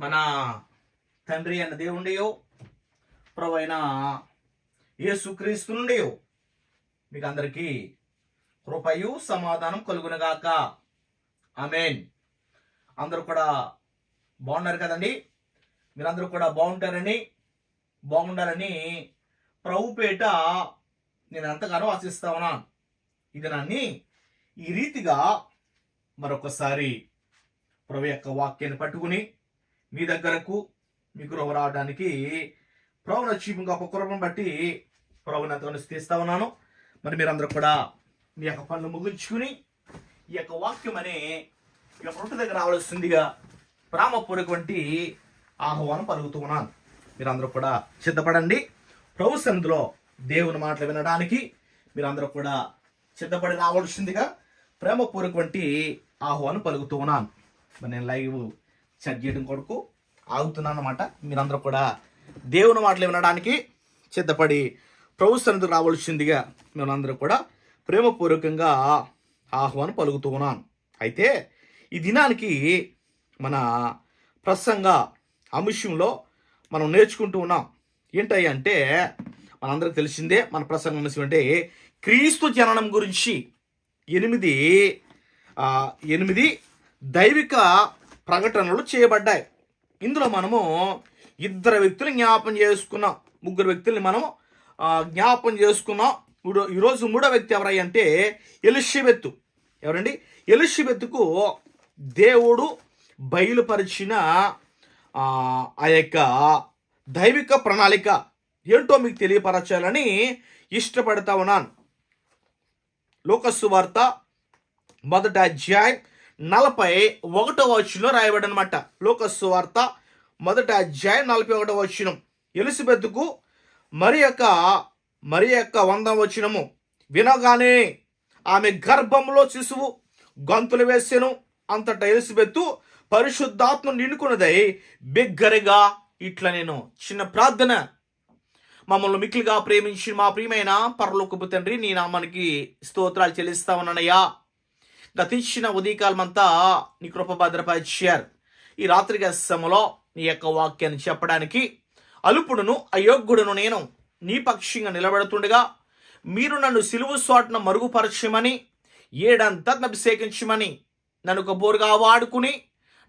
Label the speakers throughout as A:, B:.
A: మన తండ్రి అన్న దేవుండేయో ప్రవైన అయిన యేసుక్రీస్తు నుండియో మీకు అందరికీ కృపయు సమాధానం కలుగునగాక. ఆమెన్. అందరూ కూడా బాగున్నారు కదండి? మీరందరూ కూడా బాగుంటారని బాగుండాలని ప్రభుపేట నేను ఎంతగానో ఆశిస్తా ఉన్నాను. ఇది నన్ను ఈ రీతిగా మరొకసారి ప్రభు యొక్క వాక్యాన్ని పట్టుకుని మీ దగ్గరకు మీ గృహ రావడానికి ప్రభుని నచ్చి గొప్ప కృపను బట్టి ప్రభుని అంతకొని స్థిస్తా ఉన్నాను. మరి మీరందరూ కూడా మీ యొక్క పనులు ముగించుకుని ఈ యొక్క వాక్యం అనే ఈ యొక్క రొట్టె దగ్గర రావాల్సిందిగా ప్రేమపూర్వకవంటి ఆహ్వానం పలుకుతూ ఉన్నాను. మీరందరూ కూడా సిద్ధపడండి. ప్రభు సన్నిధిలో దేవుని మాటలు వినడానికి మీరందరూ కూడా సిద్ధపడి రావాల్సిందిగా ప్రేమపూర్వకవంటి ఆహ్వానం పలుకుతూ ఉన్నాను. మరి నేను లైవ్ సెట్ చేయడం కొరకు ఆగుతున్నాను అనమాట మీరందరూ కూడా దేవుని మాటలు వినడానికి సిద్ధపడి ప్రభు సన్నిధికి రావాల్సిందిగా మేమందరూ కూడా ప్రేమపూర్వకంగా ఆహ్వానం పలుకుతూ ఉన్నాను అయితే ఈ దినానికి మన ప్రసంగ అంశంలో మనం నేర్చుకుంటూ ఉన్నాం. ఏంటి అంటే మనందరికి తెలిసిందే మన ప్రసంగం అంశం అంటే క్రీస్తు జననం గురించి ఎనిమిది ఎనిమిది దైవిక ప్రకటనలు చేయబడ్డాయి. ఇందులో మనము ఇద్దరు వ్యక్తులు జ్ఞాపం చేసుకున్నాం. ముగ్గురు వ్యక్తుల్ని మనం జ్ఞాపం చేసుకున్నాం. ఇప్పుడు ఈరోజు మూడో వ్యక్తి ఎవరై అంటే ఎలిషబెత్తు ఎవరండి? ఎలిషబెత్తుకు దేవుడు బయలుపరిచిన ఆ యొక్క దైవిక ప్రణాళిక ఏంటో మీకు తెలియపరచాలని ఇష్టపడతా ఉన్నాను. లోకస్సు వార్త మొదట అధ్యాయం నలభై ఒకటో వచనం రాయబడి అనమాట లోకస్సు వార్త మొదట అధ్యాయం నలభై ఒకటో వచనం ఎలిజబెత్కు మరి యొక్క మరి యొక్క వంద వచ్చినము వినగానే ఆమె గర్భంలో శిశువు గంతులు వేసెను. అంతటా ఎలిజబెత్తు పరిశుద్ధాత్మ నిండుకున్నదై బిగ్గరగా ఇట్లా నేను చిన్న ప్రార్థన. మమ్మల్ని మిక్కిలిగా ప్రేమించి మా ప్రియమైన పరలోకపు తండ్రి నీ నామానికి స్తోత్రాలు చెల్లిస్తా ఉన్నానయ్యా. గతించిన ఉదయకాలమంతా నీ కృప భద్రపరిచారు ఈ రాత్రి సమలో నీ యొక్క వాక్యాన్ని చెప్పడానికి అలుపుడును అయోగ్యుడును నేను నీ పక్షంగా నిలబడుతుండగా మీరు నన్ను సిలువు స్వాట్న మరుగుపరచమని ఏడంతా అభిషేకించమని నన్ను ఒక బోరుగా వాడుకుని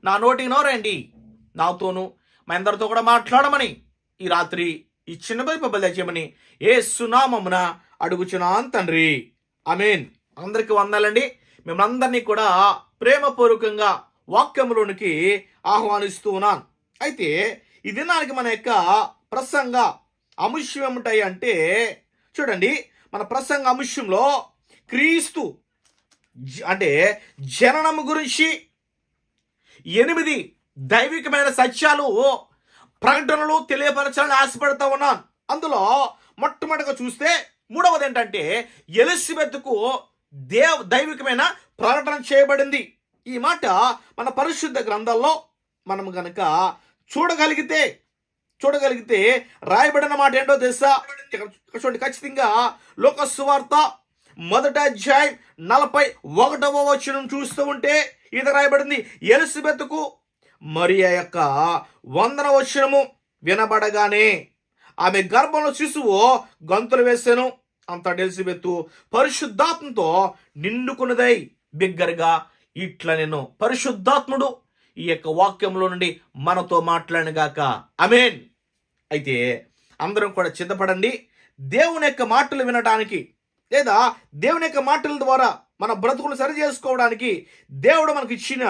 A: నా నోటికి నోరండి. నాతోను మా అందరితో కూడా మాట్లాడమని ఈ రాత్రి ఈ చిన్న వైపు ఏ సునామమున అడుగుచున్నాను తండ్రి. అమీన్ అందరికి వందాలండి. మిమ్మల్ని కూడా ప్రేమపూర్వకంగా వాక్యములోనికి ఆహ్వానిస్తూ ఉన్నాను. అయితే ఈ దినానికి మన యొక్క ప్రసంగ అంశం ఏమిటాయి అంటే చూడండి మన ప్రసంగ అంశంలో క్రీస్తు అంటే జననం గురించి ఎనిమిది దైవికమైన సత్యాలు ప్రకటనలు తెలియపరచాలని ఆశపడతా ఉన్నాను. అందులో మొట్టమొదటిగా చూస్తే మూడవది ఏంటంటే ఎలిజబెత్కు దేవ్ దైవికమైన ప్రకటన చేయబడింది. ఈ మాట మన పరిశుద్ధ గ్రంథాల్లో మనం గనక చూడగలిగితే చూడగలిగితే రాయబడిన మాట ఏంటో తెలుసా? చూడండి ఖచ్చితంగా లోక సువార్త మొదట అధ్యాయం నలభై ఒకటవ వచనం చూస్తూ ఉంటే ఇది రాయబడింది. ఎలిజబెత్కు మరియా యొక్క వందన వచనము వినబడగానే ఆమె గర్భంలో శిశువు గంతులు వేసాను అంత ఎలిజబెత్తు పరిశుద్ధాత్మతో నిండుకున్నదై బిగ్గరగా ఇట్లా నేను పరిశుద్ధాత్ముడు. ఈ యొక్క వాక్యంలో నుండి మనతో మాట్లాడినగాక అమేన్ అయితే అందరం కూడా చిత్తపడండి దేవుని యొక్క మాటలు వినడానికి లేదా దేవుని యొక్క మాటల ద్వారా మన బ్రతుకులు సరి చేసుకోవడానికి దేవుడు మనకు ఇచ్చిన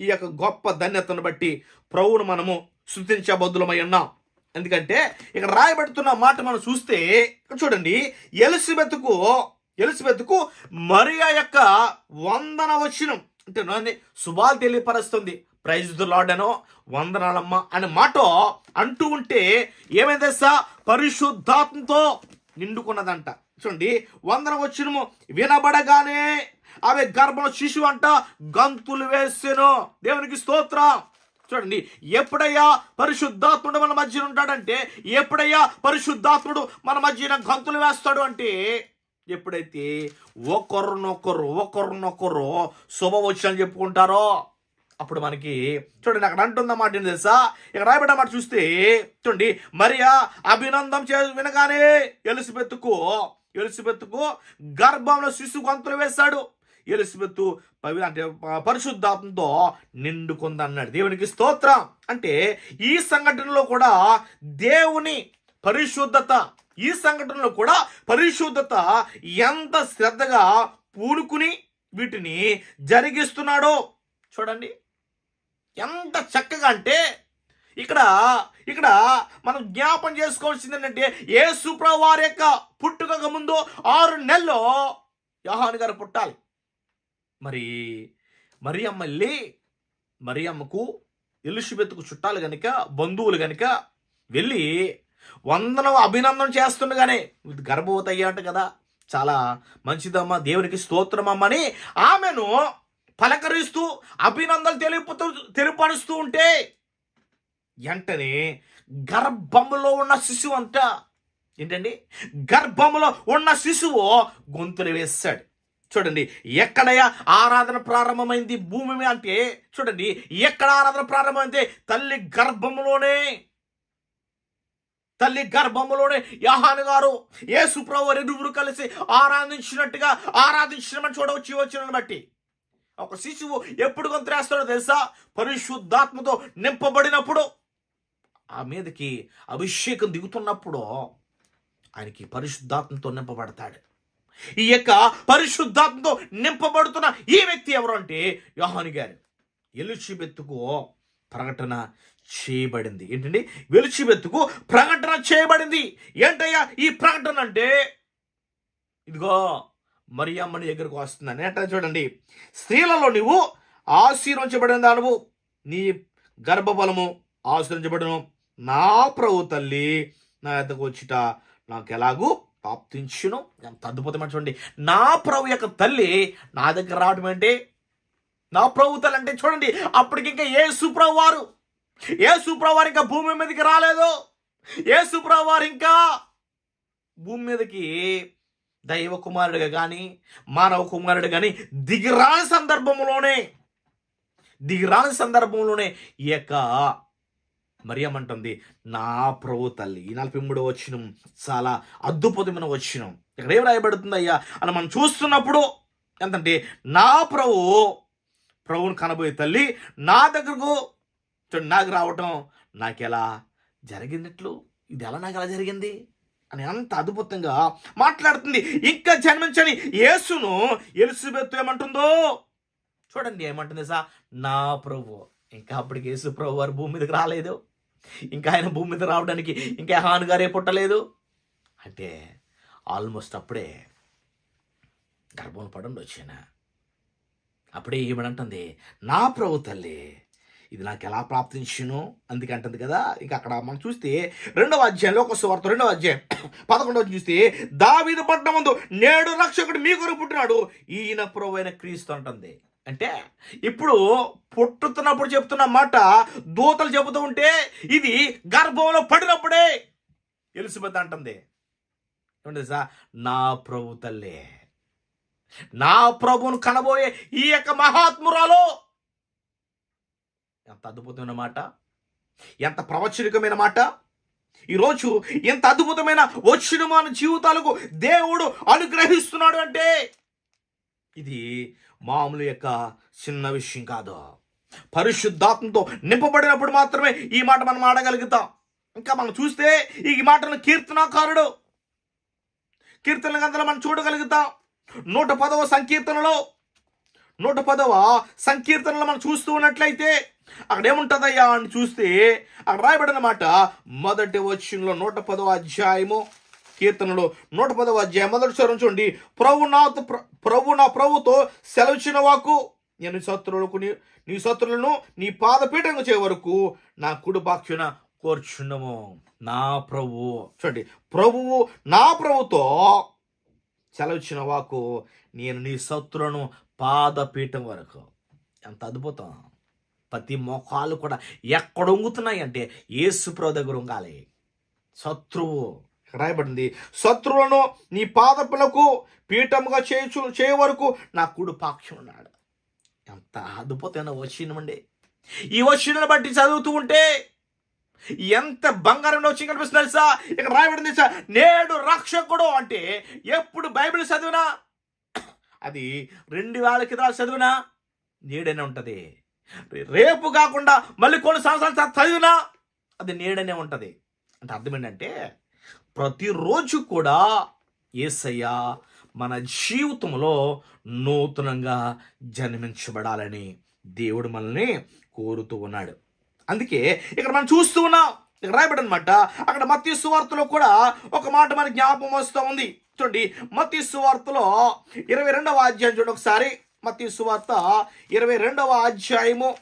A: ఈ యొక్క గొప్ప ధన్యతను బట్టి ప్రభువును మనము శృతించబద్దులమై ఉన్నాం. ఎందుకంటే ఇక్కడ రాయబడుతున్న మాట మనం చూస్తే చూడండి ఎలిజబెత్కు ఎలిజబెత్కు మరియా యొక్క వందన వచనం. అంటే శుభాలు తెలియపరుస్తుంది. ప్రైజ్ ద లాడ్ అనో వందనాలమ్మ అనే మాట అంటూ ఉంటే ఏమైంది తెలుసా? పరిశుద్ధాత్మతో నిండుకున్నదంట. చూడండి వందన వచ్చినము వినబడగానే ఆమె గర్భం శిశువు అంట గంతులు వేసెను. దేవునికి స్తోత్రం. చూడండి ఎప్పుడయ్యా పరిశుద్ధాత్ముడు మన మధ్యన ఉంటాడంటే ఎప్పుడయ్యా పరిశుద్ధాత్ముడు మన మధ్యన గంతులు వేస్తాడు అంటే ఎప్పుడైతే ఒకరినొకరు ఒకరినొకరు శుభవచనాలు చెప్పుకుంటారో అప్పుడు మనకి చూడండి అక్కడ అంటుందన్నమాట ఏంటి తెలుసా? ఇక్కడ రాయబడ్డమాట చూస్తే చూడండి మరియా అభినందం చే వినగానే ఎలిసిబెత్తుకు ఎలిసిబెత్తుకు గర్భంలో శిశు గొంతులు వేస్తాడు. ఎలిసిబెత్తు పవి అంటే పరిశుద్ధాత్మతో నిండుకుంది అన్నాడు దేవునికి స్తోత్రం. అంటే ఈ సంఘటనలో కూడా దేవుని పరిశుద్ధత ఈ సంఘటనలో కూడా పరిశుద్ధత ఎంత శ్రద్ధగా పూనుకుని వీటిని జరిగిస్తున్నాడో చూడండి. ఎంత చక్కగా అంటే ఇక్కడ ఇక్కడ మనం జ్ఞాపం చేసుకోవాల్సింది ఏంటంటే ఏ వారి యొక్క పుట్టుకకు ముందు ఆరు నెలల్లో యోహాన్ గారు పుట్టాలి. మరి మరియమ్మ వెళ్ళి మరియమ్మకు ఎలిషబెత్తుకు చుట్టాలు గనుక బంధువులు గనుక వెళ్ళి వందనం అభినందన చేస్తుండగానే గర్భవతి అయ్యాట కదా చాలా మంచిదమ్మా దేవునికి స్తోత్రమమ్మని ఆమెను పలకరిస్తూ అభినందనలు తెలుపుతూ తెలుపరుస్తూ ఉంటే వెంటనే గర్భములో ఉన్న శిశువు అంట. ఏంటండి? గర్భములో ఉన్న శిశువు గొంతులు వేస్తాడు. చూడండి ఎక్కడయ్యా ఆరాధన ప్రారంభమైంది భూమి మీద అంటే చూడండి ఎక్కడ ఆరాధన ప్రారంభమైంది? తల్లి గర్భంలోనే తల్లి గర్భంలోనే యహాన్ గారు యేసు ప్రభు కలిసి ఆరాధించినట్టుగా ఆరాధించమని చూడవచ్చు వచ్చిన బట్టి. ఒక శిశువు ఎప్పుడు కొంతరేస్తాడో తెలుసా? పరిశుద్ధాత్మతో నింపబడినప్పుడు ఆ మీదకి అభిషేకం దిగుతున్నప్పుడు ఆయనకి పరిశుద్ధాత్మతో నింపబడతాడు. ఈ యొక్క పరిశుద్ధాత్మతో నింపబడుతున్న ఈ వ్యక్తి ఎవరు అంటే యోహాను గారు. ఎలుచిబెత్తుకు ప్రకటన చేయబడింది. ఏంటండి? వెలుచిబెత్తుకు ప్రకటన చేయబడింది. ఏంటయ్యా ఈ ప్రకటన అంటే? ఇదిగో మరియమ్మని దగ్గరకు వస్తుందని అంటే చూడండి. స్త్రీలలో నువ్వు ఆశీర్వించబడిన దానవు. నీ గర్భబలము ఆశ్రయించబడను నా ప్రభు తల్లి నా ఎద్దకు వచ్చిట నాకు ఎలాగూ ప్రాప్తించును. ఎంత అద్భుతమైన చూడండి నా ప్రభు యొక్క తల్లి నా దగ్గర రావడం అంటే నా ప్రభు తల్లి అంటే చూడండి అప్పటికి ఇంకా ఏ సుప్రభు వారు. ఏ సుప్రభు వారు ఇంకా భూమి మీదకి రాలేదు. ఏ సుప్రభు వారు ఇంకా భూమి మీదకి దైవ కుమారుడిగా కానీ మానవ కుమారుడు కానీ దిగిరాని సందర్భంలోనే దిగిరాని సందర్భంలోనే ఈ యొక్క మరియమంటుంది నా ప్రభు తల్లి ఈ నలభై మూడో వచ్చినం చాలా అద్భుతమైన వచ్చినం ఇక్కడ ఏం రాయబడుతుంది అయ్యా అని మనం చూస్తున్నప్పుడు ఎంతంటే నా ప్రభు ప్రభువుని కనబోయే తల్లి నా దగ్గరకు నాకు రావటం నాకు ఎలా జరిగినట్లు? ఇది ఎలా నాకు ఎలా జరిగింది? అని అంత అద్భుతంగా మాట్లాడుతుంది. ఇంకా జన్మించని యేసును ఎలుసుబెత్తు ఏమంటుందో చూడండి. ఏమంటుంది సార్? నా ప్రభు. ఇంకా అప్పటికి యేసు ప్రభు వారు భూమి మీదకి రాలేదు. ఇంకా ఆయన భూమి మీద రావడానికి ఇంకా హాను గారే పుట్టలేదు? అంటే ఆల్మోస్ట్ అప్పుడే గర్భంలో పడండి వచ్చిన? అప్పుడే ఏమనంటుంది నా ప్రభు తల్లి ఇది నాకు ఎలా ప్రాప్తించును? అందుకే అంటుంది కదా ఇంకా అక్కడ మనం చూస్తే రెండవ అధ్యాయంలో ఒక సువార్త రెండవ అధ్యాయం పదకొండవ చూస్తే దావీదు పట్టణం ముందు నేడు రక్షకుడు మీ కొరకు పుట్టినాడు ఈయన ప్రభు అయిన క్రీస్తు అంటుంది. అంటే ఇప్పుడు పుట్టుతున్నప్పుడు చెప్తున్న మాట దూతలు చెబుతూ ఉంటే ఇది గర్భంలో పడినప్పుడే ఎలిసిబెత్ అంటుంది. ఏమంటుంది సార్ నా ప్రభు తల్లే నా ప్రభును కనబోయే ఈ యొక్క మహాత్మురాలు. ఎంత అద్భుతమైన మాట ఎంత ప్రవచనికమైన మాట. ఈరోజు ఎంత అద్భుతమైన వచ్చిన మన జీవితాలకు దేవుడు అనుగ్రహిస్తున్నాడు అంటే ఇది మామూలు యొక్క చిన్న విషయం కాదు. పరిశుద్ధాత్మతో నింపబడినప్పుడు మాత్రమే ఈ మాట మనం ఆడగలుగుతాం. ఇంకా మనం చూస్తే ఈ మాటను కీర్తనాకారుడు కీర్తన గంతలో మనం చూడగలుగుతాం. నూట పదవ సంకీర్తనలో నూట పదవ సంకీర్తనలో మనం చూస్తూ ఉన్నట్లయితే అక్కడ ఏముంటుందయ్యా అని చూస్తే అక్కడ రాయబడిన మాట మొదటి వచ్చినలో నూట పదవ అధ్యాయము కీర్తనలు నూట పదవ అధ్యాయం మొదటి స్వరం చూడండి. ప్రభు నాతో ప్రభు నా ప్రభుతో సెలవిచ్చిన వాకు నేను శత్రువులకు నీ నీ శత్రువులను నీ పాదపీఠంగా చే వరకు నా కుడి కోర్చుండము నా ప్రభు చూడండి. ప్రభువు నా ప్రభుతో సెలవిచ్చిన వాకు నేను నీ శత్రులను పాదపీఠం వరకు ఎంత అద్భుతం. ప్రతి మోకాలు కూడా ఎక్కడ ఉంగుతున్నాయి అంటే యేసు ప్రభు దగ్గర ఉంగాలి. శత్రువు రాయబడింది. శత్రువులను నీ పాదపులకు పీఠముగా చేయచు చేయ వరకు నా కుడు పాక్షం ఉన్నాడు. ఎంత అద్భుతమైన వచ్చినమండి ఈ వచనాలను బట్టి చదువుతూ ఉంటే ఎంత బంగారంలో వచ్చి కనిపిస్తుంది తెలుసా? ఇక్కడ రాయబడింది తెలుసా? నేడు రక్షకుడు అంటే ఎప్పుడు బైబిల్ చదివినా అది రెండు వేల కింద చదివినా నేడనే ఉంటుంది. రేపు కాకుండా మళ్ళీ కొన్ని సంవత్సరాలు చదివినా అది నేడనే ఉంటుంది. అంటే అర్థం ఏంటంటే ప్రతిరోజు కూడా ఏసయ్య మన జీవితంలో నూతనంగా జన్మించబడాలని దేవుడు మనల్ని కోరుతూ ఉన్నాడు. అందుకే ఇక్కడ మనం చూస్తూ ఉన్నాం. ఇక్కడ రాయబడి అనమాట అక్కడ మత్తి సువార్తలో కూడా ఒక మాట మన జ్ఞాపకం వస్తూ ఉంది. చూడండి మత్తి సువార్తలో ఇరవై రెండవ అధ్యాయం చూడండి ఒకసారి. మత్తి సువార్త ఇరవై రెండవ అధ్యాయము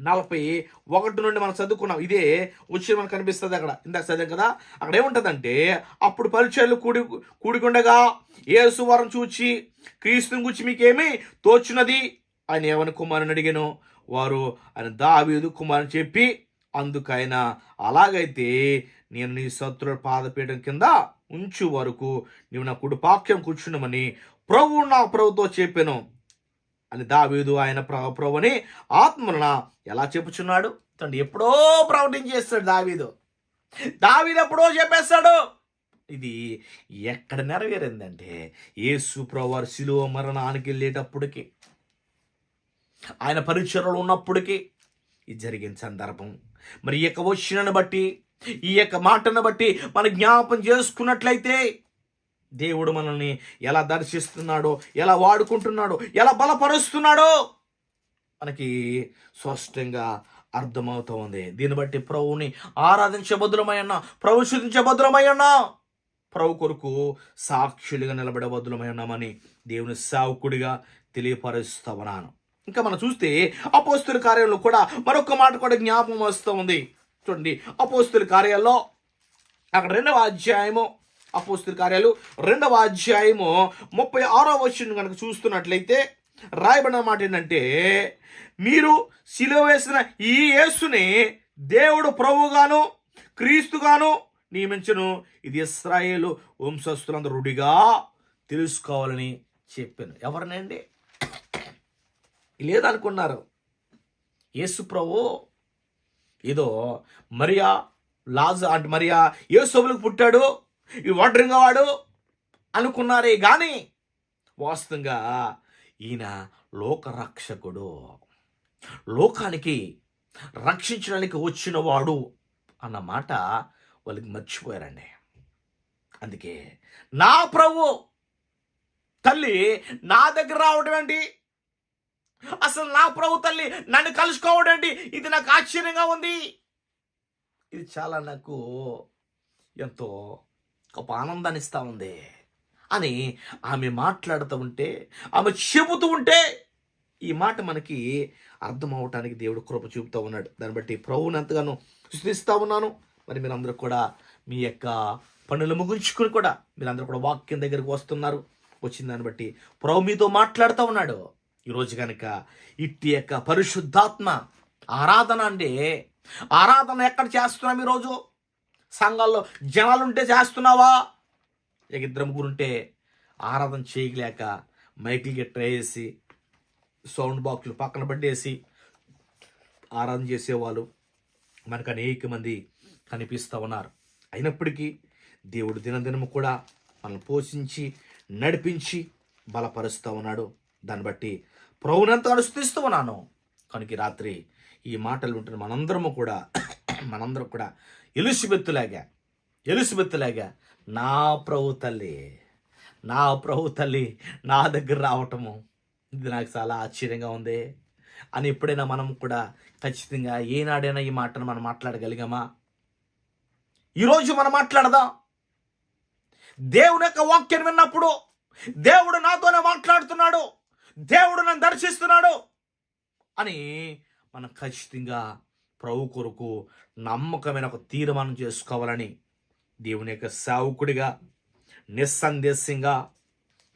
A: నలభై ఒకటి నుండి మనం చదువుకున్నాం. ఇదే వచ్చి మనకు కనిపిస్తుంది అక్కడ. ఇందాక చదివాం కదా? అక్కడ ఏముంటుందంటే అప్పుడు పరిచయాలు కూడి కూడికుండగా యేసు వారం చూచి క్రీస్తుని గురించి మీకేమి తోచినది? ఆయన ఏమని కుమారుని అడిగాను? వారు ఆయన దావీదు కుమారుని చెప్పి అందుకైన అలాగైతే నేను నీ శత్రుల పాదపీఠం కింద ఉంచు వరకు నీవు నా కుడిపాక్యం కూర్చున్నామని ప్రభువు నా ప్రభుతో చెప్పాను. అని దావీదు ఆయన ప్ర- ప్రభుని ఆత్మన ఎలా చెప్పుచున్నాడు? తండ్రి ఎప్పుడో ప్రకటన చేస్తాడు దావీదు. దావీదు ఎప్పుడో చెప్పేస్తాడు. ఇది ఎక్కడ నెరవేరిందంటే యేసు ప్రవారు శిలువ మరణానికి వెళ్ళేటప్పటికి ఆయన పరిచయలు ఉన్నప్పటికీ ఇది జరిగిన సందర్భం. మరి ఈ యొక్క వచ్చినను బట్టి ఈ యొక్క మాటను బట్టి మన జ్ఞాపం చేసుకున్నట్లయితే దేవుడు మనల్ని ఎలా దర్శిస్తున్నాడో ఎలా వాడుకుంటున్నాడో ఎలా బలపరుస్తున్నాడో మనకి స్పష్టంగా అర్థమవుతూ ఉంది. దీన్ని బట్టి ప్రభువుని ఆరాధించే భద్రమై ప్రభు శుద్ధించే భద్రమై ప్రభు కొరకు సాక్షులుగా నిలబడే భద్రమై ఉన్నామని దేవుని సావుకుడిగా తెలియపరుస్తూ ఉన్నాను. ఇంకా మనం చూస్తే అపోస్తుల కార్యంలో కూడా మరొక మాట కూడా జ్ఞాపకం వస్తూ ఉంది. చూడండి అపోస్తుల కార్యాల్లో అక్కడ రెండవ అధ్యాయము అపోస్తుల కార్యాలు రెండవ అధ్యాయము ముప్పై ఆరో వచ్చిన కనుక చూస్తున్నట్లయితే రాయబడిన మాట ఏంటంటే మీరు సిలువ వేసిన ఈ యేసుని దేవుడు ప్రభుగాను క్రీస్తుగాను నియమించను. ఇది ఇస్రాయేలు వంశస్థులందరూ రుడిగా తెలుసుకోవాలని చెప్పాను. ఎవరినండి? లేదనుకున్నారు. యేసు ప్రభు ఏదో మరియా లాజ్ అంటే మరియా యేసోబులకు పుట్టాడు. ఈ ఒంటరిగా వాడు అనుకున్నారే కానీ వాస్తవంగా ఈయన లోకరక్షకుడు. లోకానికి రక్షించడానికి వచ్చినవాడు అన్న మాట వాళ్ళకి మర్చిపోయారండి. అందుకే నా ప్రభు తల్లి నా దగ్గర రావడం ఏంటి? అసలు నా ప్రభు తల్లి నన్ను కలుసుకోవడం ఏంటి? ఇది నాకు ఆశ్చర్యంగా ఉంది. ఇది చాలా నాకు ఎంతో గొప్ప ఆనందాన్ని ఇస్తూ ఉంది. అని ఆమె మాట్లాడుతూ ఉంటే ఆమె చెబుతూ ఉంటే ఈ మాట మనకి అర్థం అవటానికి దేవుడు కృప చూపుతూ ఉన్నాడు. దాన్ని బట్టి ప్రభువుని ఎంతగానో స్థుతిస్తూ ఉన్నాను. మరి మీరందరూ కూడా మీ యొక్క పనులు ముగించుకుని కూడా మీరందరూ కూడా వాక్యం దగ్గరికి వస్తున్నారు. వచ్చిన దాన్ని బట్టి ప్రభు మీతో మాట్లాడుతూ ఉన్నాడు. ఈరోజు కనుక ఇట్టి యొక్క పరిశుద్ధాత్మ ఆరాధన అంటే ఆరాధన ఎక్కడ చేస్తున్నాం ఈరోజు? సంఘాల్లో జనాలుంటే చేస్తున్నావా? ఇక ఇద్దరు ముగ్గురుంటే ఆరాధన చేయలేక మైకిల్ ట్రై వేసి సౌండ్ బాక్సులు పక్కన పట్టేసి ఆరాధన చేసేవాళ్ళు. మనకు అనేక మంది కనిపిస్తూ ఉన్నారు. అయినప్పటికీ దేవుడు దినదినము కూడా మనల్ని పోషించి నడిపించి బలపరుస్తూ ఉన్నాడు. దాన్ని బట్టి ప్రభునంతా అనుసరిస్తూ ఉన్నాను. కనుక రాత్రి ఈ మాటలు వింటున్న మనందరము కూడా మనందరం కూడా ఎలుసుబెత్తులాగా ఎలుసుబెత్తులాగా నా ప్రభు తల్లి నా ప్రభు తల్లి నా దగ్గర రావటము ఇది నాకు చాలా ఆశ్చర్యంగా ఉంది అని ఎప్పుడైనా మనం కూడా ఖచ్చితంగా ఏనాడైనా ఈ మాటను మనం మాట్లాడగలిగామా? ఈరోజు మనం మాట్లాడదాం. దేవుని యొక్క వాక్యం విన్నప్పుడు దేవుడు నాతోనే మాట్లాడుతున్నాడు దేవుడు నన్ను దర్శిస్తున్నాడు అని మనం ఖచ్చితంగా ప్రభు కొరకు నమ్మకమైన ఒక తీర్మానం చేసుకోవాలని దేవుని యొక్క సేవకుడిగా నిస్సందేశంగా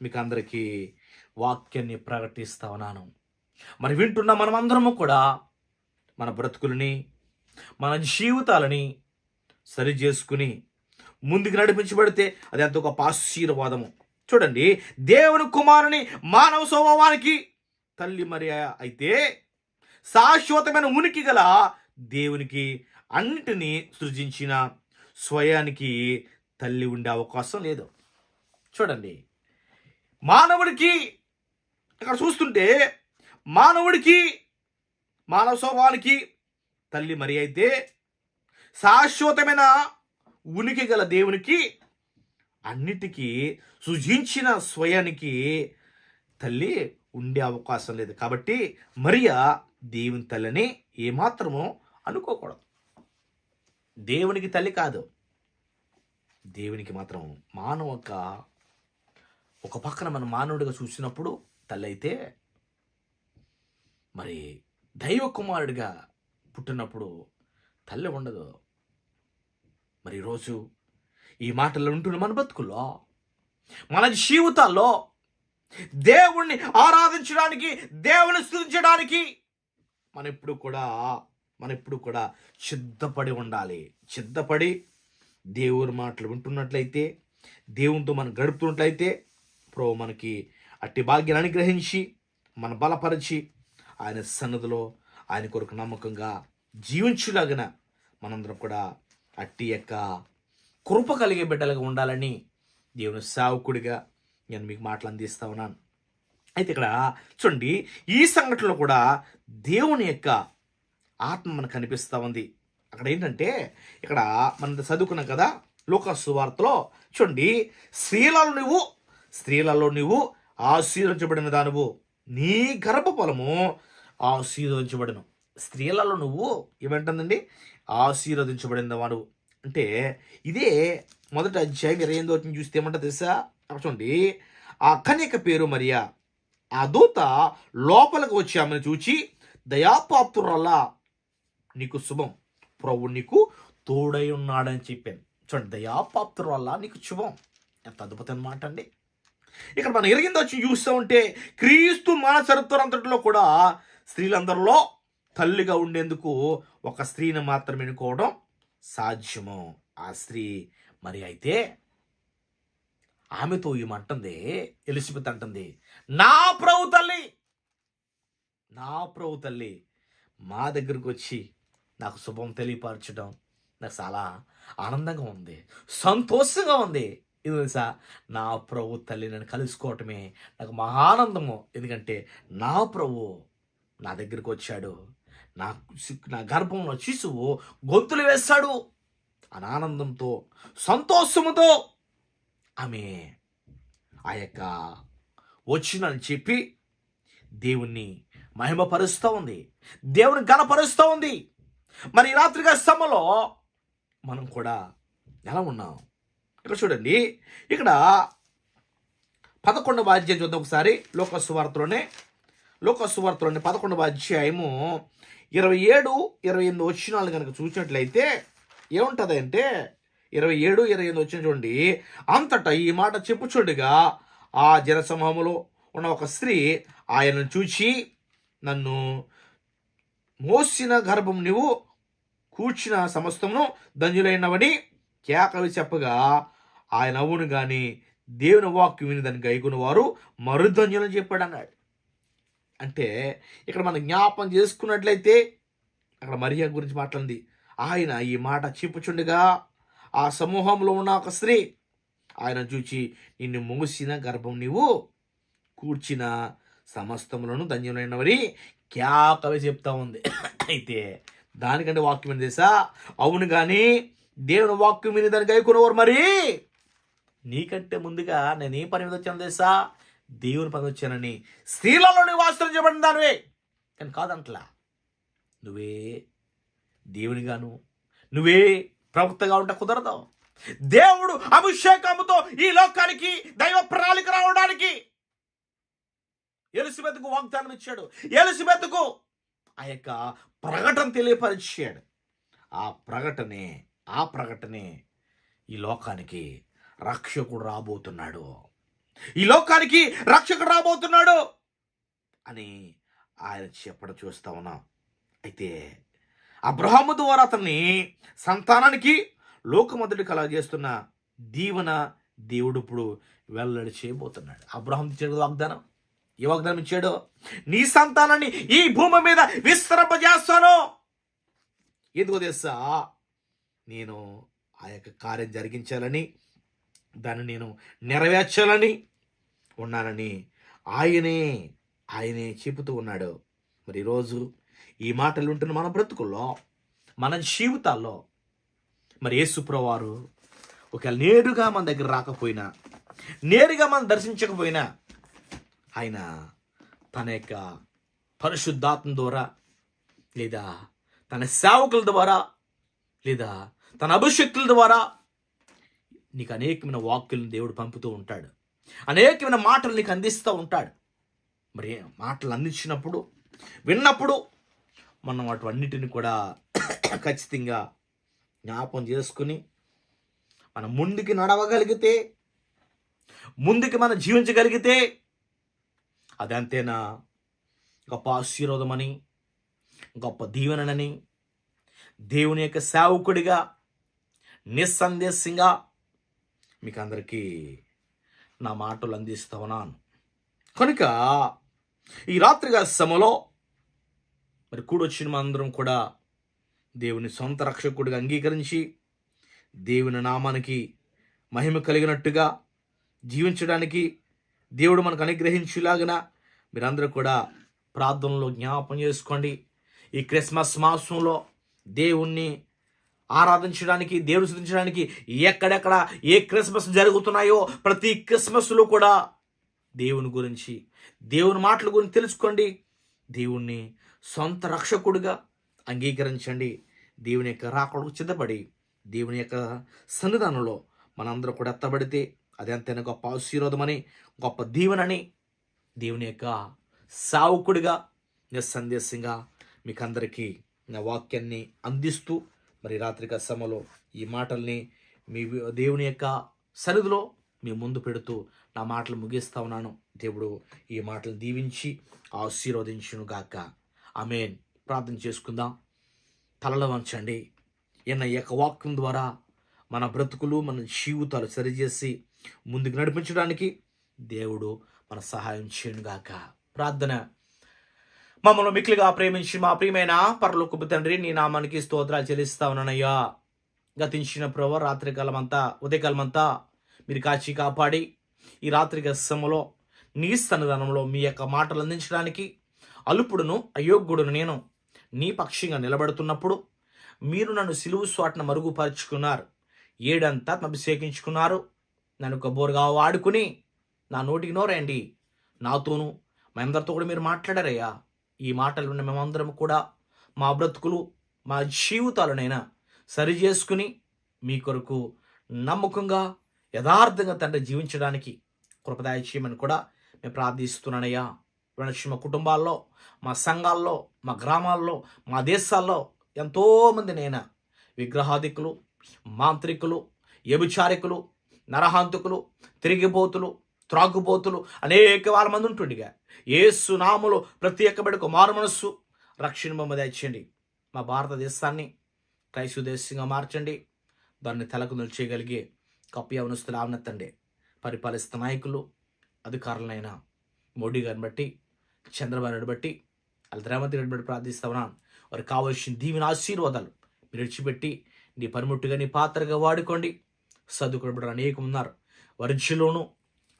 A: మీకు అందరికీ వాక్యాన్ని ప్రకటిస్తా ఉన్నాను. మరి వింటున్న మనమందరము కూడా మన బ్రతుకులని మన జీవితాలని సరి చేసుకుని ముందుకు నడిపించబడితే అది ఎంత గొప్ప ఆశీర్వాదము. చూడండి దేవుని కుమారుని మానవ స్వభావానికి తల్లి మరి అయితే శాశ్వతమైన ఉనికి గల దేవునికి అన్నిటినీ సృజించిన స్వయానికి తల్లి ఉండే అవకాశం లేదు. చూడండి. మానవుడికి ఇక్కడ చూస్తుంటే మానవుడికి మానవ స్వభావానికి తల్లి మరి అయితే శాశ్వతమైన ఉనికి గల దేవునికి అన్నిటికీ సృజించిన స్వయానికి తల్లి ఉండే అవకాశం లేదు. కాబట్టి మరియా దేవుని తల్లిని ఏమాత్రమో అనుకోకూడదు. దేవునికి తల్లి కాదు. దేవునికి మాత్రం మానవ ఒక పక్కన మన మానవుడిగా చూసినప్పుడు తల్లి అయితే మరి దైవ కుమారుడిగా పుట్టినప్పుడు తల్లి ఉండదు. మరి రోజు ఈ మాటలు ఉంటున్న మన బతుకుల్లో మన జీవితాల్లో దేవుణ్ణి ఆరాధించడానికి దేవుని స్థుతించడానికి మన ఎప్పుడు కూడా మన ఎప్పుడు కూడా సిద్ధపడి ఉండాలి. సిద్ధపడి దేవుని మాటలు వింటున్నట్లయితే దేవునితో మనం గడుపుతున్నట్లయితే ప్రభు మనకి అట్టి భాగ్యాన్ని అనుగ్రహించి మన బలపరిచి ఆయన సన్నదిలో ఆయన కొరకు నమ్మకంగా జీవించులాగిన మనందరం కూడా అట్టి యొక్క కృప కలిగే బిడ్డలుగా ఉండాలని దేవుని సావుకుడిగా నేను మీకు మాటలు అందిస్తా ఉన్నాను. అయితే ఇక్కడ చూడండి ఈ సంఘటనలో కూడా దేవుని యొక్క ఆత్మ మనకు కనిపిస్తూ ఉంది. అక్కడ ఏంటంటే ఇక్కడ మనం చదువుకున్నాం కదా లోకసువార్తలో చూడండి స్త్రీలలో నువ్వు స్త్రీలలో నువ్వు ఆశీర్వించబడిన దానువు. నీ గర్భఫలము ఆశీర్వదించబడను. స్త్రీలలో నువ్వు ఏమంటుందండి? ఆశీర్వదించబడిన వాడు. అంటే ఇదే మొదట అధ్యాయం ఇరవై ఎనిమిది వచ్చిన చూస్తే ఏమంటా తెలుసా? చూడండి ఆ కన్యక పేరు మరియా. ఆ దూత లోపలికి వచ్చామని చూచి దయాపాత్రురల్లా నీకు శుభం. ప్రభు నీకు తోడై ఉన్నాడని చెప్పాను. చూడండి దయాపాత్రురల్లా నీకు శుభం. ఎంత అద్భుతం మాట అండి. ఇక్కడ మనం ఎరిగింది వచ్చి చూస్తూ ఉంటే క్రీస్తు మన చరిత్ర అంతటిలో కూడా స్త్రీలందరిలో తల్లిగా ఉండేందుకు ఒక స్త్రీని మాత్రమే ఎన్నుకోవడం సాధ్యము. ఆ స్త్రీ మరి అయితే ఆమెతో ఏమంటుంది ఎలిజబెత్ అంటుంది నా ప్రభు తల్లి నా ప్రభు తల్లి మా దగ్గరకు వచ్చి నాకు శుభం తెలియపరచడం నాకు చాలా ఆనందంగా ఉంది సంతోషంగా ఉంది. ఇది తెలుసా? నా ప్రభు తల్లి నన్ను కలుసుకోవటమే నాకు మహానందము ఎందుకంటే నా ప్రభు నా దగ్గరికి వచ్చాడు. నా నా గర్భంలో శిశువు గొంతులు వేస్తాడు అని ఆనందంతో సంతోషముతో ఆమె ఆ యొక్క వచ్చినని చెప్పి దేవుణ్ణి మహిమపరుస్తూ ఉంది. దేవుని గణపరుస్తూ ఉంది. మరి ఈ రాత్రిగా సమలో మనం కూడా ఎలా ఉన్నాం? ఇక్కడ చూడండి. ఇక్కడ పదకొండవ అధ్యాయం చూద్దాం ఒకసారి. లోకస్వార్తలోనే లోకస్వార్తలోని పదకొండవ అధ్యాయము ఇరవై ఏడు ఇరవై ఎనిమిది వచ్చినాలు కనుక చూసినట్లయితే ఏముంటుంది అంటే ఇరవై ఏడు ఇరవై ఎనిమిది వచ్చిన చూడండి. అంతటా ఈ మాట చెప్పుచుండగా ఆ జనసమూహములో ఉన్న ఒక స్త్రీ ఆయనను చూచి నన్ను మోసిన గర్భం నువ్వు కూర్చిన సమస్తమును ధన్యులైనవని కేకలు చెప్పగా ఆయన అవును గాని దేవుని వాక్యం విని దాన్ని గైకున్న వారు మరుధన్యులని చెప్పాడు అన్నాడు అంటే ఇక్కడ మనం జ్ఞాపం చేసుకున్నట్లయితే అక్కడ మరియా గురించి మాట్లాడింది. ఆయన ఈ మాట చెప్పుచుండగా ఆ సమూహంలో ఉన్న ఒక స్త్రీ ఆయన చూచి నిన్ను మూసిన గర్భం నీవు కూర్చిన సమస్తములను ధన్యులైనవని క్యాకవే చెప్తా ఉంది. అయితే దానికంటే వాక్యం ఏంటి తెలుసా? అవును కానీ దేవుని వాక్యం విని దాన్ని గైకునేవారు మరి? నీకంటే ముందుగా నేను ఏ పని మీద వచ్చాను తెలుసా? దేవుని పని వచ్చానని. స్త్రీలలో వాస్తవం చేయబడిన దానివే. కానీ కాదంట్లా. నువ్వే దేవునిగాను నువ్వే ప్రవక్తగా ఉంటే కుదరదు. దేవుడు అభిషేకముతో ఈ లోకానికి దైవ ప్రణాళిక రావడానికి ఎలిసిబెత్కు వాగ్దానం ఇచ్చాడు. ఎలిసిబెత్కు ఆ యొక్క ప్రకటన తెలియపరిచాడు. ఆ ప్రకటనే ఆ ప్రకటనే ఈ లోకానికి రక్షకుడు రాబోతున్నాడు. ఈ లోకానికి రక్షకుడు రాబోతున్నాడు అని ఆయన చెప్పడం చూస్తా ఉన్నాం. అయితే అబ్రహాము ద్వారా అతన్ని సంతానానికి లోకమొదటి కలగజేస్తున్న దీవన దేవుడు ఇప్పుడు వెల్లడి చేయబోతున్నాడు. అబ్రహం ఇచ్చాడు వాగ్దానం ఏ వాగ్దానం ఇచ్చాడు? నీ సంతానాన్ని ఈ భూమి మీద విస్తరింపజేస్తాను. ఎందుకో తెలుసా? నేను ఆ యొక్క కార్యం జరిగించాలని దాన్ని నేను నెరవేర్చాలని ఉన్నానని ఆయనే ఆయనే చెబుతూ ఉన్నాడు. మరి ఈరోజు ఈ మాటలు ఉంటున్న మన బ్రతుకుల్లో మన జీవితాల్లో మరి యేసుప్రవారు ఒకవేళ నేరుగా మన దగ్గర రాకపోయినా నేరుగా మనం దర్శించకపోయినా ఆయన తన యొక్క పరిశుద్ధాత్మ ద్వారా లేదా తన సేవకుల ద్వారా లేదా తన అభిషక్తుల ద్వారా నీకు అనేకమైన వాక్యులను దేవుడు పంపుతూ ఉంటాడు. అనేకమైన మాటలు నీకు అందిస్తూ ఉంటాడు. మరి మాటలు అందించినప్పుడు విన్నప్పుడు మనం అటువన్నిటిని కూడా ఖచ్చితంగా జ్ఞాపం చేసుకుని మనం ముందుకి నడవగలిగితే ముందుకి మనం జీవించగలిగితే అదంతేనా? గొప్ప ఆశీర్వాదమని గొప్ప దీవెనని దేవుని యొక్క సేవకుడిగా నిస్సందేశంగా మీకు అందరికీ నా మాటలు అందిస్తా ఉన్నాను. కనుక ఈ రాత్రిగా సమలో మరి కూడొచ్చిన మనందరం కూడా దేవుని సొంత రక్షకుడిగా అంగీకరించి దేవుని నామానికి మహిమ కలిగినట్టుగా జీవించడానికి దేవుడు మనకు అనుగ్రహించేలాగిన మీరందరూ కూడా ప్రార్థనలో జ్ఞాపం చేసుకోండి. ఈ క్రిస్మస్ మాసంలో దేవుణ్ణి ఆరాధించడానికి దేవుడు స్థుతించడానికి ఎక్కడెక్కడ ఏ క్రిస్మస్ జరుగుతున్నాయో ప్రతి క్రిస్మస్లో కూడా దేవుని గురించి దేవుని మాటల గురించి తెలుసుకోండి. దేవుణ్ణి సొంత రక్షకుడిగా అంగీకరించండి. దేవుని యొక్క రాకడకు సిద్ధపడి దేవుని యొక్క సన్నిధానంలో మనందరూ కూడా ఎత్తబడితే అది ఎంతైనా గొప్ప ఆశీర్వాదమని గొప్ప దీవెనని దేవుని యొక్క సావుకుడిగా నిస్సందేశంగా మీకు అందరికీ నా వాక్యాన్ని అందిస్తూ మరి రాత్రిక సమయంలో ఈ మాటల్ని మీ దేవుని యొక్క సరిధిలో మీ ముందు పెడుతూ నా మాటలు ముగిస్తా ఉన్నాను. దేవుడు ఈ మాటలు దీవించి ఆశీర్వదించును గాక ఆమెన్. ప్రార్థన చేసుకుందాం. తలలో వంచండి. ఈయన యొక్క వాక్యం ద్వారా మన బ్రతుకులు మన జీవితాలు సరిచేసి ముందుకు నడిపించడానికి దేవుడు మన సహాయం చేయనుగాక. ప్రార్థన. మమ్మల్ని మిక్కిలిగా ప్రేమించి మా ప్రియమైన పరలోకపు తండ్రి నీ నామానికి స్తోత్రాలు చెల్లిస్తా ఉన్నానయ్యా. గతించిన ప్రభు రాత్రికాలం అంతా ఉదయకాలం అంతా మీరు కాచి కాపాడి ఈ రాత్రి గస్సములో నీ సన్నిధానంలో మీ యొక్క మాటలు అందించడానికి అలుపుడును అయోగ్యుడును నేను నీ పక్షంగా నిలబడుతున్నప్పుడు మీరు నన్ను సిలువు స్వాట్న మరుగుపరుచుకున్నారు. ఏడంతా అభిషేకించుకున్నారు. నన్ను ఒక వాడుకుని నా నోటికి నోరండి నాతోనూ మా అందరితో కూడా మీరు మాట్లాడారయ్యా. ఈ మాటలు ఉన్న మేమందరం కూడా మా బ్రతుకులు మా జీవితాలనైనా సరి చేసుకుని మీ కొరకు నమ్మకంగా యథార్థంగా తండ్రి జీవించడానికి కృపదాయ చేయమని కూడా మేము ప్రార్థిస్తున్నానయ్యా. వినొచ్చి మా కుటుంబాల్లో మా సంఘాల్లో మా గ్రామాల్లో మా దేశాల్లో ఎంతోమంది నైనా విగ్రహాదికులు మాంత్రికులు వ్యభిచారికులు నరహాంతుకులు తిరిగిపోతులు త్రాగుబోతులు అనేక వారి మంది ఉంటుండిగా. ఏసు నాములు ప్రతి ఒక్క మారు మనస్సు. రక్షణ బొమ్మ తెచ్చండి మా భారతదేశాన్ని క్రైస్తవ దేశంగా మార్చండి. దాన్ని తలకు నిలిచేయగలిగే కప్పి అవనస్తులు ఆవనెత్తండి. పరిపాలిస్తున్న నాయకులు అధికారులైన మోడీ గారిని బట్టి చంద్రబాబు నాయుడు బట్టి వాళ్ళ రేవంత్ రెడ్డి బట్టి ప్రార్థిస్తున్నాను వారికి కావాల్సిన దీవెన ఆశీర్వాదాలు మీరు విడిచిపెట్టి నీ పనిముట్టుగా నీ పాత్రగా వాడుకోండి. చదువుకున్న అనేకం ఉన్నారు వరిజ్యలోను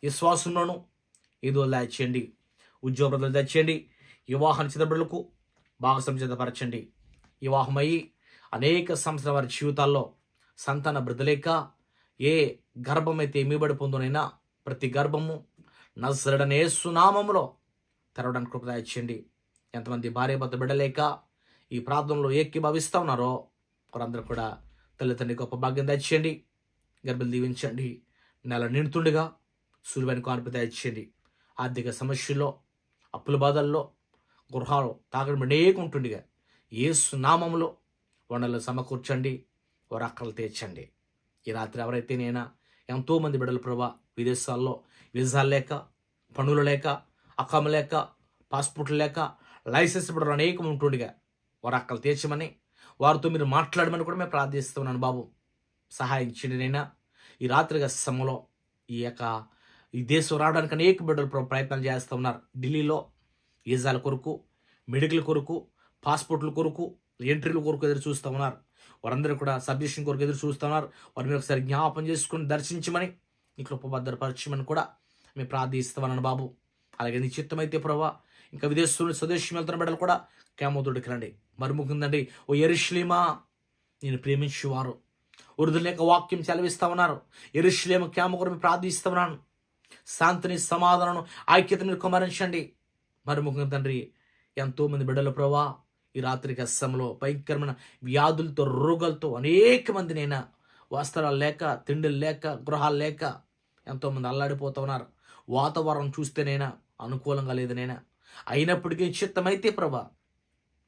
A: విశ్వాసంలోను ఏదో దాచేయండి. ఉద్యోగాలు దాచేయండి వివాహం చిన్నబిడ్డలకు భాగస్వామ్యం సిద్ధపరచండి వివాహమయ్యి అనేక సంవత్సరాల వారి జీవితాల్లో సంతాన వృద్ధలేక ఏ గర్భమైతే ఏమీబడి పొందునైనా ప్రతి గర్భము నజరడనే సునామములో తెరవడానికి కృప దయచేయండి ఎంతమంది భార్య భర్త బిడ్డలేక ఈ ప్రాంతంలో ఏకీభవిస్తూ ఉన్నారో వారందరూ కూడా తల్లిదండ్రి గొప్ప భాగ్యం దయచేయండి గర్భలు దీవించండి. నెల నిండుతుండగా సులువైన కాన్పు దయచేయండి ఆర్థిక సమస్యల్లో అప్పుల బాధల్లో గృహాలు తాగడం అనేక ఉంటుండగా ఏసు సునామంలో వనరులు సమకూర్చండి వారు అక్కలు తీర్చండి. ఈ రాత్రి ఎవరైతే నేనా ఎంతోమంది బిడ్డల ప్రభా విదేశాల్లో వీసాలు లేక పనులు లేక అక్కము లేక పాస్పోర్ట్లు లేక లైసెన్స్ బిడ్డలు అనేకం ఉంటుండగా వారు అక్కలు తీర్చమని వారితో మీరు మాట్లాడమని కూడా మేము ప్రార్థిస్తున్నాను బాబు. సహాయం చేయడినైనా ఈ రాత్రి సమయంలో ఈ యొక్క ఈ దేశం రావడానికి అనేక బిడ్డలు ప్ర- ప్రయత్నాలు చేస్తూ ఉన్నారు. ఢిల్లీలో వీజాల కొరకు మెడికల్ కొరకు పాస్పోర్ట్ల కొరకు ఎంట్రీల కొరకు ఎదురు చూస్తూ ఉన్నారు. వారందరూ కూడా సబ్మిషన్ కొరకు ఎదురు చూస్తూ ఉన్నారు. వారి మీరు ఒకసారి జ్ఞాపం చేసుకుని దర్శించమని నీ కృప కూడా మేము ప్రార్థిస్తామన్నాను బాబు. అలాగే నీ చిత్తమైతే ప్రభా ఇంకా విదేశంలో స్వదేశం వెళ్తున్న బిడ్డలు కూడా కేమోదుడికి రండి. మరుముకుందండి. ఓ ఎరుష్లీమా నేను ప్రేమించేవారు. ఉరుదులేక వాక్యం సెలవిస్తా ఉన్నారు. ఎరుశ్లేమ క్యామ కొరకు ఉన్నాను. శాంతిని సమాధానం ఐక్యత మీరు కుమరించండి. ముఖ్యంగా తండ్రి ఎంతో మంది బిడ్డల ప్రభా ఈ రాత్రి కష్టంలో భయంకరమైన వ్యాధులతో రోగాలతో అనేక మంది నైనా వస్త్రాలు లేక తిండిలు లేక గృహాలు లేక ఎంతోమంది అల్లాడిపోతూ ఉన్నారు. వాతావరణం చూస్తేనైనా అనుకూలంగా లేదనైనా అయినప్పటికీ చిత్తమైతే ప్రభా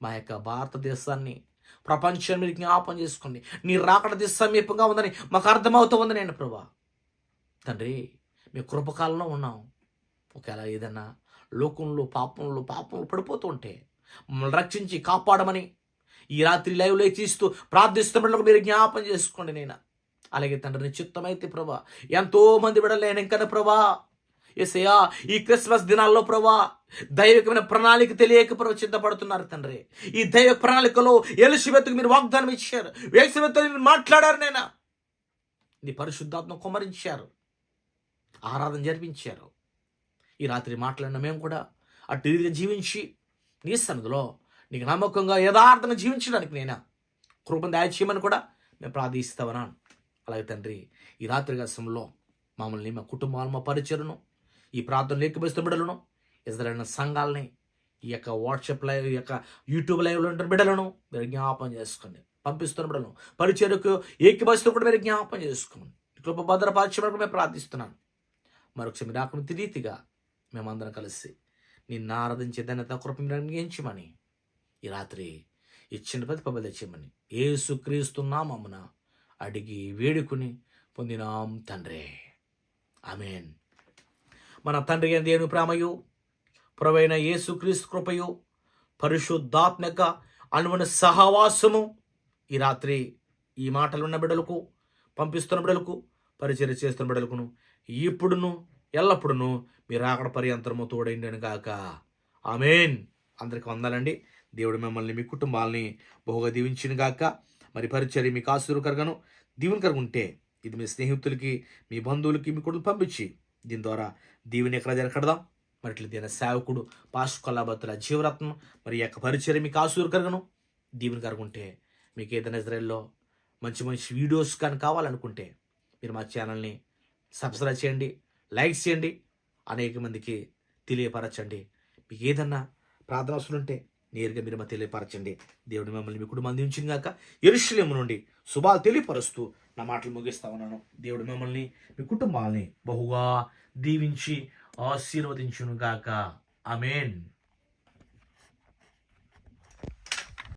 A: మా యొక్క భారతదేశాన్ని ప్రపంచాన్ని మీరు జ్ఞాపం చేసుకోండి. నీ రాకడది సమీపంగా ఉందని మాకు అర్థమవుతూ ఉంది నేను ప్రభా. తండ్రి మీ కృపకాలంలో ఉన్నాం. ఒకవేళ ఏదన్నా లోకంలో పాపంలో పాపంలో పడిపోతూ ఉంటే మమ్మల్ని రక్షించి కాపాడమని ఈ రాత్రి లైవ్లో తీస్తూ ప్రార్థిస్తున్న మీరు జ్ఞాపం చేసుకోండి నేను. అలాగే తండ్రి చిత్తమైతే ప్రభా ఎంతోమంది విడలేను ఇంకా ప్రభా ఎసయా ఈ క్రిస్మస్ దినాల్లో ప్రభా దైవికమైన ప్రణాళిక తెలియక ప్రభు చింతపడుతున్నారు తండ్రి. ఈ దైవ ప్రణాళికలో ఎలిసిబెత్తుకు మీరు వాగ్దానం ఇచ్చారు. ఎలిసిబెత్తో మీరు మాట్లాడారు నేను నీ పరిశుద్ధాత్మ కుమరించారు ఆరాధన జరిపించారు. ఈ రాత్రి మాట్లాడిన మేము కూడా అటు రీతిగా జీవించి నీ సన్నిధిలో నీకు నమ్మకంగా యథార్థంగా జీవించడానికి నేనా కృపను దయచేయమని కూడా మేము ప్రార్థిస్తామన్నాను. అలాగే తండ్రి ఈ రాత్రి గసంలో మమ్మల్ని మా కుటుంబాలు మా పరిచయను ఈ ప్రార్థన లేకపోయిస్తున్న బిడ్డలను ఇద్దరైన సంఘాలని ఈ యొక్క వాట్సాప్ లైవ్ ఈ యొక్క యూట్యూబ్ లైవ్లో ఉంటున్న బిడ్డలను మీరు జ్ఞాపం చేసుకోండి. పంపిస్తున్న బిడ్డలను పరిచయకు ఏకీభవిస్తూ కూడా మీరు జ్ఞాపం చేసుకోండి. కృప భద్రపరచమని మేము ప్రార్థిస్తున్నాను మరొకసారి మీరు రాకుండా తిరీతిగా మేమందరం కలిసి నిన్ను ఆరాధించే ధన్యత కృప మీరు అనుగ్రహించమని ఈ రాత్రి ఇచ్చిన ప్రతిపబ తెచ్చమని ఏసుక్రీస్తున్నామమ్మన అడిగి వేడుకుని పొందినాం తండ్రి. ఆమెన్. మన తండ్రి అయిన దేవుని ప్రేమయు ప్రవైన యేసుక్రీస్తు కృపయు పరిశుద్ధాత్మక అనువన సహవాసము ఈ రాత్రి ఈ మాటలున్న బిడలకు పంపిస్తున్న బిడలకు పరిచయం చేస్తున్న బిడలకును ఇప్పుడును ఎల్లప్పుడును మీరు అక్కడ పర్యంతరము తోడైండను గాక. ఆమెన్. అందరికి వందాలండి. దేవుడు మిమ్మల్ని మీ కుటుంబాలని బహుగా దీవించిన గాక. మరి పరిచర్య మీకు ఆశీర్వకరగాను దీవెనకరంగా ఉంటే ఇది మీ స్నేహితులకి మీ బంధువులకి మీ కొడుకు పంపించి దీని ద్వారా దేవుని ఎక్కడ జరగడదాం మరి ఇట్లా దీని సేవకుడు పాస్ కొల్లాబత్తుల జీవరత్నం మరి యొక్క పరిచయం మీకు ఆశీర్వకరగను దీవెనకరంగా ఉంటే మీకు ఏదైనా ఇజ్రాయెల్లో మంచి మంచి వీడియోస్ కానీ కావాలనుకుంటే మీరు మా ఛానల్ని సబ్స్క్రైబ్ చేయండి లైక్ చేయండి అనేక మందికి తెలియపరచండి. మీకు ఏదన్నా ప్రార్థన అవసరం ఉంటే నేరుగా మీరు మా తెలియపరచండి. దేవుడు మిమ్మల్ని మీ కుటుంబం అందించింది కాక ఎరుషులేము నుండి శుభాలు తెలియపరుస్తూ నా మాటలు ముగిస్తా ఉన్నాను. దేవుడు మిమ్మల్ని మీ కుటుంబాలని బహుగా దీవించి ఆశీర్వదించునుగాక. అమేన్